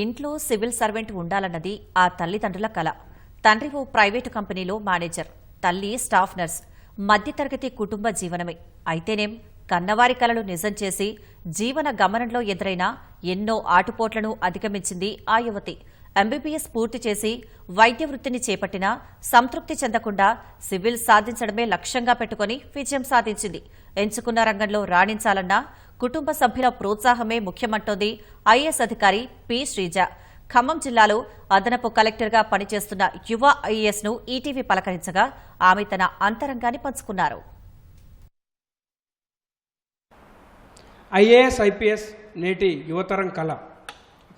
ఇంట్లో civil servant ఉండాలన్నది ఆ తల్లిదండ్రుల కల. తండ్రి ఓ ప్రైవేటు కంపెనీలో మేనేజర్ తల్లి స్టాఫ్ నర్స్ మధ్యతరగతి కుటుంబ జీవనమే. అయితేనేం కన్నవారి కలలు నిజం చేసి జీవన గమనంలో ఎదురైన ఎన్నో ఆటుపోట్లను అధిగమించింది ఆ యువతి. ఎంబీబీఎస్ పూర్తి చేసి వైద్య వృత్తిని చేపట్టినా సంతృప్తి చెందకుండా సివిల్ సాధించడమే లక్ష్యంగా పెట్టుకుని విజయం సాధించింది. ఎంచుకున్న రంగంలో రాణించాలన్నా కుటుంబ సభ్యుల ప్రోత్సాహమే ముఖ్యమంటోంది ఐఏఎస్ అధికారి పి శ్రీజ. ఖమ్మం జిల్లాలో అదనపు కలెక్టర్గా పనిచేస్తున్న యువ ఐఏఎస్ను ఈటీవీ పలకరించగా ఆమె తన అంతరంగాన్ని పంచుకున్నారు. ఐఏఎస్ ఐపీఎస్ నేటి యువతరం కళ.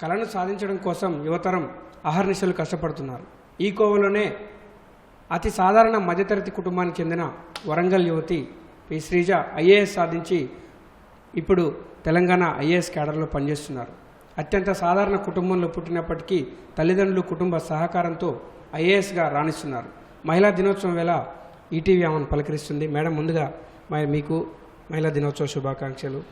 కళను సాధించడం కోసం యువతరం అహర్నిశలు కష్టపడుతున్నారు. ఈ కోవలోనే అతి సాధారణ మధ్యతరగతి కుటుంబానికి చెందిన వరంగల్ యువతి పి శ్రీజ ఐఏఎస్ సాధించి ఇప్పుడు తెలంగాణ ఐఏఎస్ క్యాడర్లో పనిచేస్తున్నారు. అత్యంత సాధారణ కుటుంబంలో పుట్టినప్పటికీ తల్లిదండ్రులు కుటుంబ సహకారంతో ఐఏఎస్గా రాణిస్తున్నారు. మహిళా దినోత్సవం వేళ ఈటీవీ ఆమెను పలకరిస్తుంది. మేడం ముందుగా మరి మీకు మహిళా దినోత్సవ శుభాకాంక్షలు.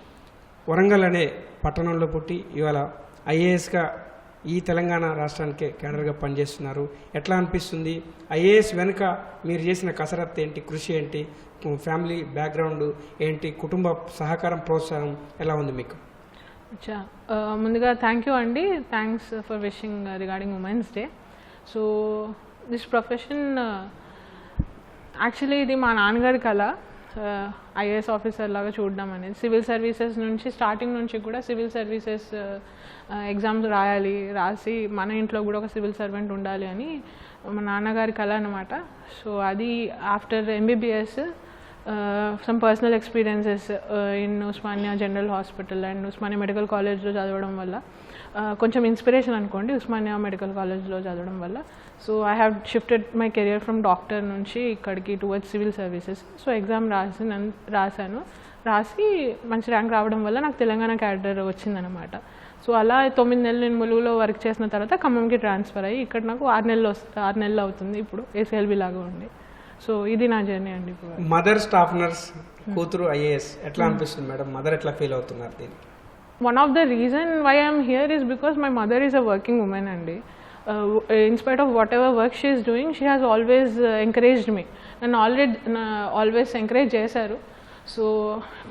వరంగల్ అనే పట్టణంలో పుట్టి ఇవాళ ఐఏఎస్గా ఈ తెలంగాణ రాష్ట్రానికే కేడర్గా పనిచేస్తున్నారు. ఎట్లా అనిపిస్తుంది? ఐఏఎస్ వెనుక మీరు చేసిన కసరత్తు ఏంటి? కృషి ఏంటి? ఫ్యామిలీ బ్యాక్గ్రౌండ్ ఏంటి? కుటుంబ సహకారం ప్రోత్సాహం ఎలా ఉంది మీకు? అచ్చా. ముందుగా థ్యాంక్ యూ అండి. Thanks for wishing regarding women's day. So this profession actually ఇది మా నాన్నగారి కళ. ఐఏఎస్ ఆఫీసర్ uh, లాగా చూడడం అనేది. సివిల్ సర్వీసెస్ నుంచి స్టార్టింగ్ నుంచి కూడా సివిల్ సర్వీసెస్ ఎగ్జామ్స్ రాయాలి రాసి మన ఇంట్లో కూడా ఒక సివిల్ సర్వెంట్ ఉండాలి అని మా నాన్నగారి కళ అనమాట సో అది after MBBS some personal experiences in Osmania general hospital and Osmania medical కాలేజ్లో చదవడం వల్ల. Uh, కొంచెం ఇన్స్పిరేషన్ అనుకోండి ఉస్మానియా మెడికల్ కాలేజ్లో చదవడం వల్ల. So I have shifted my career from doctor నుంచి ఇక్కడికి towards civil services so exam రాసి నన్ను రాశాను. రాసి మంచి ర్యాంక్ రావడం వల్ల నాకు తెలంగాణ క్యాడర్ వచ్చిందనమాట సో అలా తొమ్మిది నెలలు నేను ములుగులో వర్క్ చేసిన తర్వాత ఖమ్మంకి ట్రాన్స్ఫర్ అయ్యి ఇక్కడ నాకు ఆరు నెలలు వస్తుంది ఆరు నెలలు అవుతుంది ఇప్పుడు ఏసీఎల్బి లాగా ఉండి. సో ఇది నా జర్నీ అండి మదర్ స్టాఫ్ నర్స్ కూతురు ఐఏఎస్ ఎట్లా అనిపిస్తుంది మేడం? మదర్ ఎట్లా ఫీల్ అవుతున్నారు దీన్ని? Reason why i'm here is because my mother is a working woman and uh, in spite of whatever work she is doing she has always uh, encouraged me. నన్ను already always encourage చేశారు. So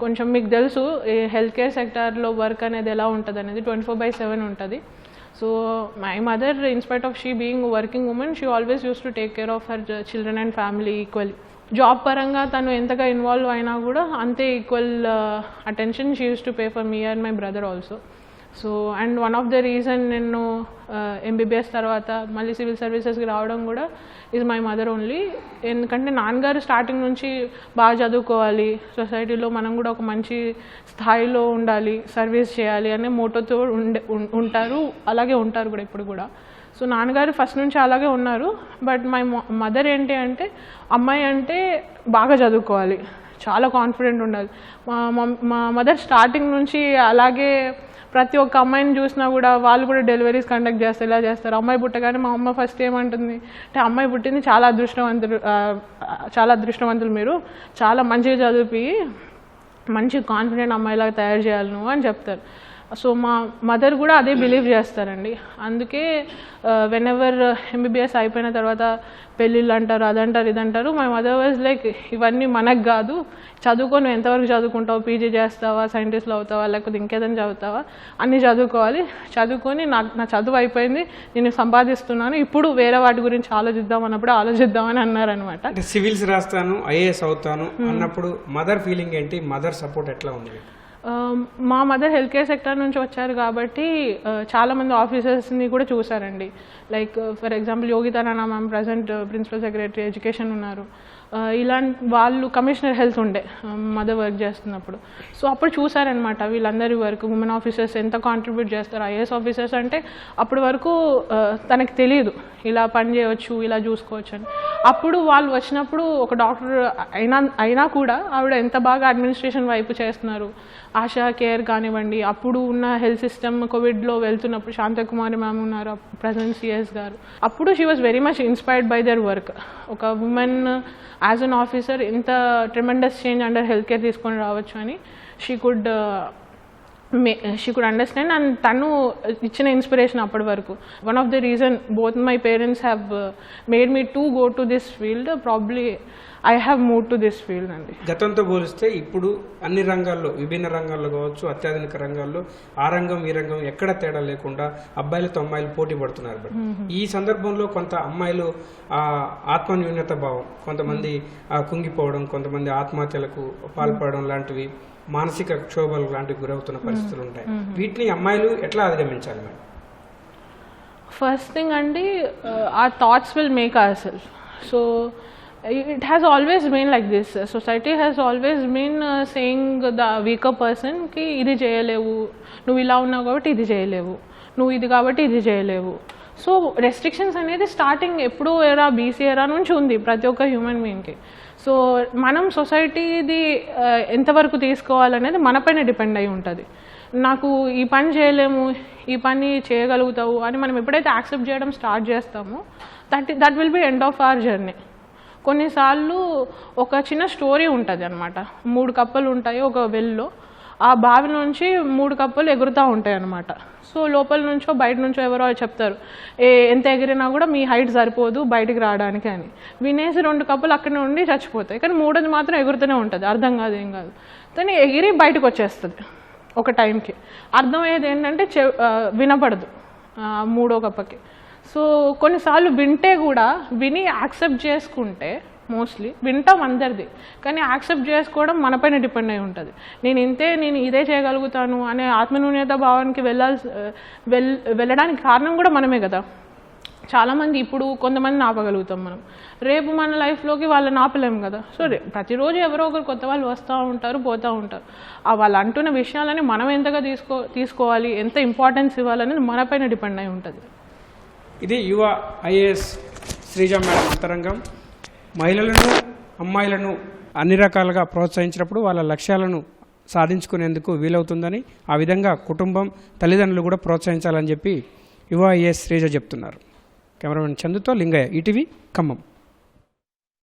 కొంచెం మీకు తెలుసు health care సెక్టార్లో work అనేది ఎలా ఉంటుంది అనేది ట్వంటీ ఫోర్ బై సెవెన్ ఉంటుంది. So my mother in spite of she being working women she always use to take care of her children and family equally job పరంగా తను ఎంతగా ఇన్వాల్వ్ అయినా కూడా అంతే equal attention she use to pay for me and my brother also so and one of the reason నేను uh, MBBS తర్వాత మళ్ళీ civil సర్వీసెస్కి రావడం కూడా ఈజ్ మై మదర్ ఓన్లీ ఎందుకంటే నాన్నగారు స్టార్టింగ్ నుంచి బాగా చదువుకోవాలి. సొసైటీలో మనం కూడా ఒక మంచి స్థాయిలో ఉండాలి సర్వీస్ చేయాలి అనే మోటోతో ఉండే ఉం- ఉంటారు. అలాగే ఉంటారు కూడా ఇప్పుడు కూడా. సో నాన్నగారు ఫస్ట్ నుంచి అలాగే ఉన్నారు. బట్ మై మదర్ ఏంటి అంటే అమ్మాయి అంటే బాగా చదువుకోవాలి. చాలా కాన్ఫిడెంట్ ఉండాలి. మా మమ్- మా మదర్ స్టార్టింగ్ నుంచి అలాగే ప్రతి ఒక్క అమ్మాయిని చూసినా కూడా వాళ్ళు కూడా డెలివరీస్ కండక్ట్ చేస్తారు ఇలా చేస్తారు. అమ్మాయి పుట్టగానే మా అమ్మ ఫస్ట్ ఏమంటుంది అంటే అమ్మాయి పుట్టింది చాలా అదృష్టవంతులు చాలా అదృష్టవంతులు మీరు. చాలా మంచిగా చదివి మంచి కాన్ఫిడెంట్ అమ్మాయిలాగా తయారు చేయాలి నువ్వు అని చెప్తారు. సో మా మదర్ కూడా అదే బిలీవ్ చేస్తారండి. అందుకే వెన్ ఎవర్ ఎంబీబీఎస్ అయిపోయిన తర్వాత పెళ్ళిళ్ళు అంటారు అదంటారు ఇదంటారు మై మదర్ వాజ్ లైక్ ఇవన్నీ మనకు కాదు. చదువుకొని ఎంతవరకు చదువుకుంటావు? పీజీ చేస్తావా? సైంటిస్ట్లో అవుతావా? లేకపోతే ఇంకేదైనా చదువుతావా? అన్నీ చదువుకోవాలి. చదువుకొని నాకు నా చదువు అయిపోయింది. నేను సంపాదిస్తున్నాను. ఇప్పుడు వేరే వాటి గురించి ఆలోచిద్దాం అన్నప్పుడు ఆలోచిద్దామని అన్నారనమాట సివిల్స్ రాస్తాను ఐఏఎస్ అవుతాను అన్నప్పుడు మదర్ ఫీలింగ్ ఏంటి? మదర్ సపోర్ట్ ఎట్లా ఉంది? Um, మా మదర్ హెల్త్ కేర్ సెక్టర్ నుంచి వచ్చారు కాబట్టి uh, చాలామంది ఆఫీసర్స్ని కూడా చూసారండి like for example Yogita Rana ma'am present principal secretary education ఉన్నారు. ఇలాంటి వాళ్ళు కమిషనర్ హెల్త్ ఉండే మదర్ వర్క్ చేస్తున్నప్పుడు. సో అప్పుడు చూసారనమాట వీళ్ళందరి వర్క్ ఉమెన్ ఆఫీసర్స్ ఎంత కాంట్రిబ్యూట్ చేస్తారు ఐఏఎస్ ఆఫీసర్స్ అంటే అప్పటి వరకు తనకు తనకి తెలియదు ఇలా పని చేయవచ్చు ఇలా చూసుకోవచ్చు అని. అప్పుడు వాళ్ళు వచ్చినప్పుడు ఒక డాక్టర్ అయినా అయినా కూడా ఆవిడ ఎంత బాగా అడ్మినిస్ట్రేషన్ వైపు చేస్తున్నారు ఆశా కేర్ కానివ్వండి అప్పుడు ఉన్న హెల్త్ సిస్టమ్ కోవిడ్లో వెళ్తున్నప్పుడు శాంతకుమారి మ్యామ్ ఉన్నారు ప్రజెంట్ సిఎస్ గారు. అప్పుడు she was very much inspired by their work ఒక ఉమెన్ యాజ్ అన్ ఆఫీసర్ ఇంత tremendous change under health care తీసుకొని రావచ్చు అని she could may she could understand and తను ఇచ్చిన ఇన్స్పిరేషన్ అప్పటి వరకు. One of the reason both my parents have made me to go to this field probably I have move to this field అండి గతంతో పోలిస్తే ఇప్పుడు అన్ని రంగాల్లో విభిన్న రంగాల్లో కావచ్చు అత్యాధునిక రంగాల్లో ఆ రంగం ఈ రంగం ఎక్కడ తేడా లేకుండా అబ్బాయిలతో అమ్మాయిలు పోటీ పడుతున్నారు. బట్ ఈ సందర్భంలో కొంత అమ్మాయిలు ఆ ఆత్మన్యూన్యత భావం కొంతమంది ఆ కుంగిపోవడం కొంతమంది ఆత్మహత్యలకు పాల్పడడం లాంటివి మానసిక క్షోభలు లాంటివి గురవుతున్న పరిస్థితులు ఉంటాయి. వీటిని అమ్మాయిలు ఎట్లా అధిగమించాలి మేడం ఫస్ట్ థింగ్ అండి ఆ thoughts will make our self so it has always been like this society has always been saying the weaker పర్సన్కి ఇది చేయలేవు. నువ్వు ఇలా ఉన్నావు కాబట్టి ఇది చేయలేవు. నువ్వు ఇది కాబట్టి ఇది చేయలేవు. సో రెస్ట్రిక్షన్స్ అనేది స్టార్టింగ్ ఎప్పుడూ ఎరా బీసీ ఎరా నుంచి ఉంది ప్రతి ఒక్క హ్యూమన్ బీయింగ్కి సో మనం సొసైటీది uh, ఎంతవరకు తీసుకోవాలనేది మనపైన డిపెండ్ అయి ఉంటుంది. నాకు ఈ పని చేయలేము ఈ పని చేయగలుగుతావు అని మనం ఎప్పుడైతే యాక్సెప్ట్ చేయడం స్టార్ట్ చేస్తామో that that will be end of our journey కొన్నిసార్లు ఒక చిన్న స్టోరీ ఉంటుంది అనమాట మూడు కప్పలు ఉంటాయి ఒక వెల్లో ఆ బావి నుంచి మూడు కప్పులు ఎగురుతూ ఉంటాయి అన్నమాట. సో లోపల నుంచో బయట నుంచో ఎవరో చెప్తారు. ఏ ఎంత ఎగిరినా కూడా మీ హైట్ సరిపోదు బయటికి రావడానికి అని. వినేసి రెండు కప్పులు అక్కడ ఉండి చచ్చిపోతాయి. కానీ మూడోది మాత్రం ఎగురుతూనే ఉంటుంది. అర్థం కాదు ఏం కాదు. కానీ ఎగిరి బయటకు వచ్చేస్తుంది ఒక టైంకి. అర్థమయ్యేది ఏంటంటే చె వినపడదు మూడో కప్పకి. సో కొన్నిసార్లు వింటే కూడా విని యాక్సెప్ట్ చేసుకుంటే మోస్ట్లీ వింటాం అందరిది. కానీ యాక్సెప్ట్ చేసుకోవడం మనపైన డిపెండ్ అయి ఉంటుంది. నేను ఇంతే నేను ఇదే చేయగలుగుతాను అనే ఆత్మన్యూన్యత భావానికి వెళ్ళాల్సి వెల్ వెళ్ళడానికి కారణం కూడా మనమే కదా. చాలామంది ఇప్పుడు కొంతమందిని ఆపగలుగుతాం మనం. రేపు మన లైఫ్లోకి వాళ్ళని ఆపలేము కదా. సో రే- ప్రతిరోజు ఎవరో ఒకరు కొత్త వాళ్ళు వస్తూ ఉంటారు పోతూ ఉంటారు. ఆ వాళ్ళు అంటున్న విషయాలని మనం ఎంతగా తీసుకో తీసుకోవాలి ఎంత ఇంపార్టెన్స్ ఇవ్వాలనేది మనపైన డిపెండ్ అయి ఉంటుంది. ఇది యువ ఐఏఎస్ శ్రీజ మేడం అంతరంగం. మహిళలను అమ్మాయిలను అన్ని రకాలుగా ప్రోత్సహించినప్పుడు వాళ్ళ లక్ష్యాలను సాధించుకునేందుకు వీలవుతుందని ఆ విధంగా కుటుంబం తల్లిదండ్రులు కూడా ప్రోత్సహించాలని చెప్పి యువ ఐఎస్ శ్రీజ చెప్తున్నారు. కెమెరామెన్ చందుతో లింగయ్య ఈటీవీ ఖమ్మం.